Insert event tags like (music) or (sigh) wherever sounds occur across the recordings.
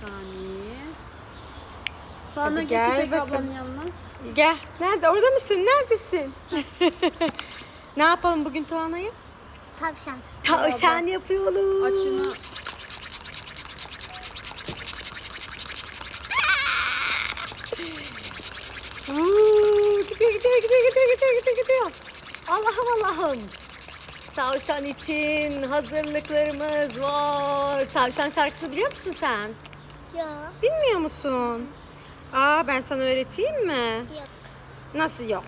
saniye. Hadi geç gel İpek bakalım. ablanın yanına. Gel. Nerede? Orada mısın? Neredesin? (laughs) ne yapalım bugün Tuana'ya? Tavşan. Tavşan yapıyoruz. Açını. Uuu, gidiyor gidiyor gidiyor gidiyor gidiyor gidiyor gidiyor. Allah'ım Allah'ım. Tavşan için hazırlıklarımız var. Tavşan şarkısı biliyor musun sen? Ya. Bilmiyor musun? Aa ben sana öğreteyim mi? Yok. Nasıl yok?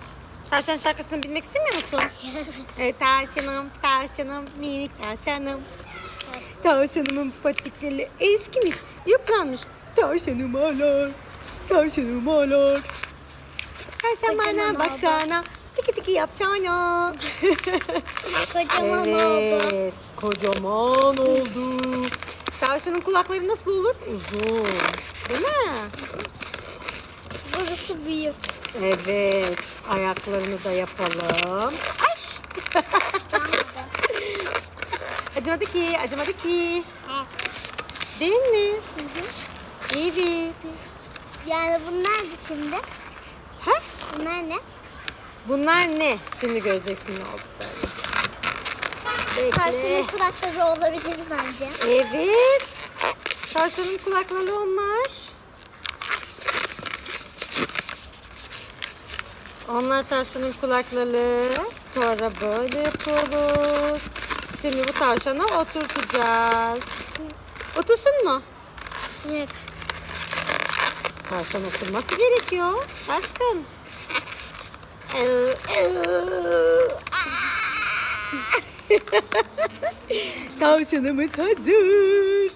Tavşan şarkısını bilmek istemiyor musun? (laughs) Evet tavşanım, tavşanım, minik tavşanım. Tavşanımın patikleri eskimiş, yıpranmış. Tavşanım ağlar, tavşanım ağlar. Tavşan bana baksana, tiki tiki yapsana. (laughs) (laughs) Kocaman oldu. evet, kocaman oldu. Tavşanın kulakları nasıl olur? Uzun. Değil mi? Burası büyük. Evet, ayaklarını da yapalım. Ay! (laughs) acımadı ki, acımadı ki. He. Değil mi? Hı hı. Evet. Yani bunlar da şimdi. Ha? Bunlar ne? Bunlar ne? Şimdi göreceksin ne olduklarını. Tavşanın kulakları olabilir bence. Evet. Tavşanın kulakları onlar. Onlar tavşanın kulakları. Sonra böyle yapıyoruz. Şimdi bu tavşanı oturtacağız. Otursun mu? Yok. Tavşan oturması gerekiyor. Şaşkın. Tavşanımız hazır.